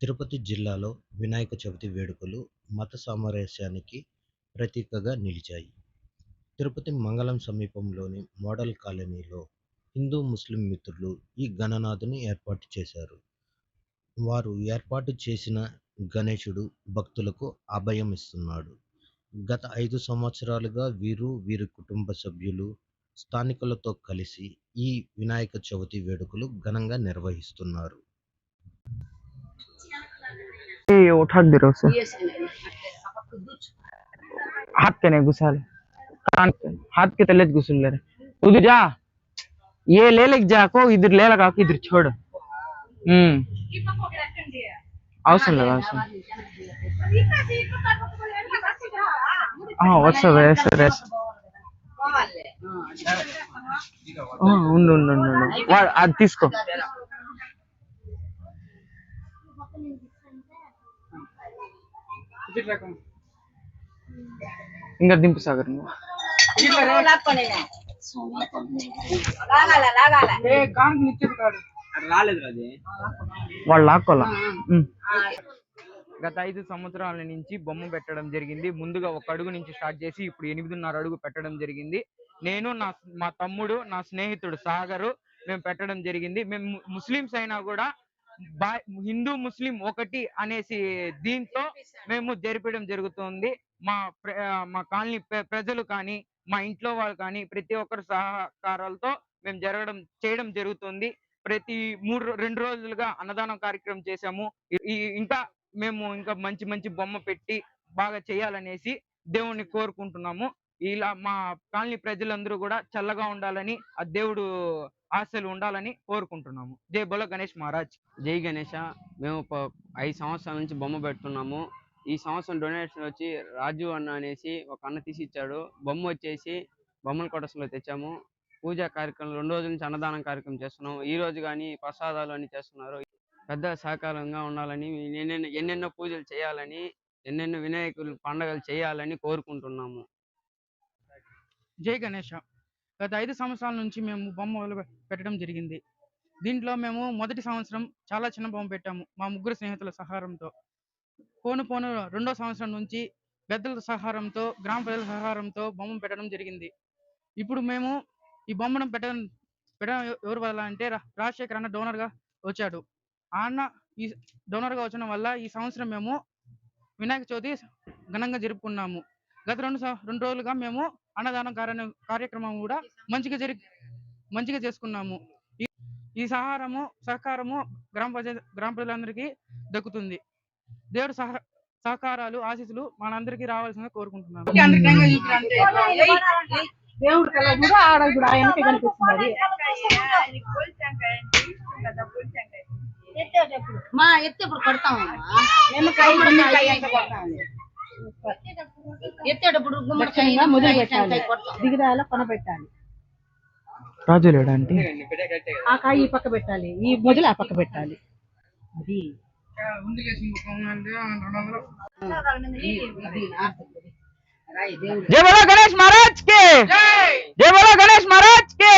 తిరుపతి జిల్లాలో వినాయక చవితి వేడుకలు మత సామరస్యానికి ప్రతీకగా నిలిచాయి. తిరుపతి మంగళం సమీపంలోని మోడల్ కాలనీలో హిందూ ముస్లిం మిత్రులు ఈ గణనాథుని ఏర్పాటు చేశారు. వారు ఏర్పాటు చేసిన గణేశుడు భక్తులకు అభయం ఇస్తున్నాడు. గత ఐదు సంవత్సరాలుగా వీరు, వీరి కుటుంబ సభ్యులు, స్థానికులతో కలిసి ఈ వినాయక చవితి వేడుకలు ఘనంగా నిర్వహిస్తున్నారు. ये उठा दे रहा उसे हाथ के नहीं घुसा ले कान के हाथ के तले घुसल ले रहे उधर जा ये ले ले जा को इधर ले लगा के इधर छोड़ हम्म అవసరం లేదు అవసరం వస్తుంది వేస్తారు వేస్తారు ఉండు ఉండు ఉండు ఉండు. వాడు అది తీసుకో ఇంకా దింపు సాగర్ నువ్వు. వాళ్ళు లాక్కోవాలా ఉమ్. గత ఐదు సంవత్సరాల నుంచి బొమ్మ పెట్టడం జరిగింది. ముందుగా ఒక అడుగు నుంచి స్టార్ట్ చేసి ఇప్పుడు ఎనిమిదిన్నర అడుగు పెట్టడం జరిగింది. నేను నా మా తమ్ముడు నా స్నేహితుడు సాగరు మేము పెట్టడం జరిగింది. మేము ము- ముస్లిమ్స్ అయినా కూడా హిందూ ముస్లిం ఒకటి అనేసి దీంతో మేము జరిపడం జరుగుతుంది. మా ప్ర- మా కాలనీ ప్రజలు కానీ మా ఇంట్లో వాళ్ళు కానీ ప్రతి ఒక్కరి సహకారాలతో మేము జరగడం చేయడం జరుగుతుంది. ప్రతి మూడు రెండు రోజులుగా అన్నదానం కార్యక్రమం చేశాము. ఇంకా మేము ఇంకా మంచి మంచి బొమ్మ పెట్టి బాగా చేయాలనేసి దేవుణ్ణి కోరుకుంటున్నాము. ఇలా మా కాలనీ ప్రజలందరూ కూడా చల్లగా ఉండాలని ఆ దేవుడు ఆశలు ఉండాలని కోరుకుంటున్నాము. జై బోలో గణేష్ మహారాజ్. జై గణేష. మేము ఐదు సంవత్సరాల నుంచి బొమ్మ పెడుతున్నాము. ఈ సంవత్సరం డొనేషన్ వచ్చి రాజు అన్న అనేసి ఒక అన్న తీసి ఇచ్చాడు బొమ్మ వచ్చేసి బొమ్మల కొట్టసలో తెచ్చాము. పూజా కార్యక్రమం రెండు రోజుల నుంచి అన్నదానం కార్యక్రమం చేస్తున్నాము. ఈ రోజు కానీ ప్రసాదాలు అన్ని చేస్తున్నారు. పెద్ద సహకారంగా ఉండాలని ఎన్నెన్నో ఎన్నెన్నో పూజలు చేయాలని ఎన్నెన్నో వినాయకులు పండగలు చేయాలని కోరుకుంటున్నాము. జై గణేష. గత ఐదు సంవత్సరాల నుంచి మేము బొమ్మ మొదలు పెట్టడం జరిగింది. దీంట్లో మేము మొదటి సంవత్సరం చాలా చిన్న బొమ్మ పెట్టాము మా ముగ్గురు స్నేహితుల సహారంతో పోను పోను రెండో సంవత్సరం నుంచి పెద్దల సహారంతో గ్రామ ప్రజల సహారంతో బొమ్మ పెట్టడం జరిగింది. ఇప్పుడు మేము ఈ బొమ్మను పెట్టడం పెట్టడం ఎవరు వల్ల అంటే రా- రాజశేఖర్ అన్న డోనర్గా గా వచ్చాడు. అన్న ఈ డోనర్గా గా వచ్చడం వల్ల ఈ సంవత్సరం మేము వినాయక చవితి ఘనంగా జరుపుకున్నాము. గత రెండు రెండు రోజులుగా మేము అన్నదానం కార్య- కార్యక్రమం కూడా మంచిగా జరి మంచిగా చేసుకున్నాము. ఈ- సహారము సహకారము గ్రామ ప్రజ గ్రామ ప్రజలందరికీ దక్కుతుంది. దేవుడు సహ సహకారాలు ఆశీస్సులు మనందరికీ రావాల్సిందిగా కోరుకుంటున్నాను. దేవుడి కళ కూడా ఆడ కూడా ఆయనకి కనిపిస్తుంది మా ఎత్తి ఇప్పుడు కొడతాం నిమ్మకాయ ఎంత కొట్టాలి ఎత్తేటప్పుడు లక్ష్యంగా మొదలు పెట్టాలి. కొడతాం దిగుదాల కొన పెట్టాలి రాజు లేడా అంటే? ఆ కాయ ఈ పక్క పెట్టాలి. ఈ మొదలు ఆ పక్క పెట్టాలి. అది. జై బోలో గణేష్ మహారాజ్కి! జై బోలో గణేష్ మహారాజ్కి!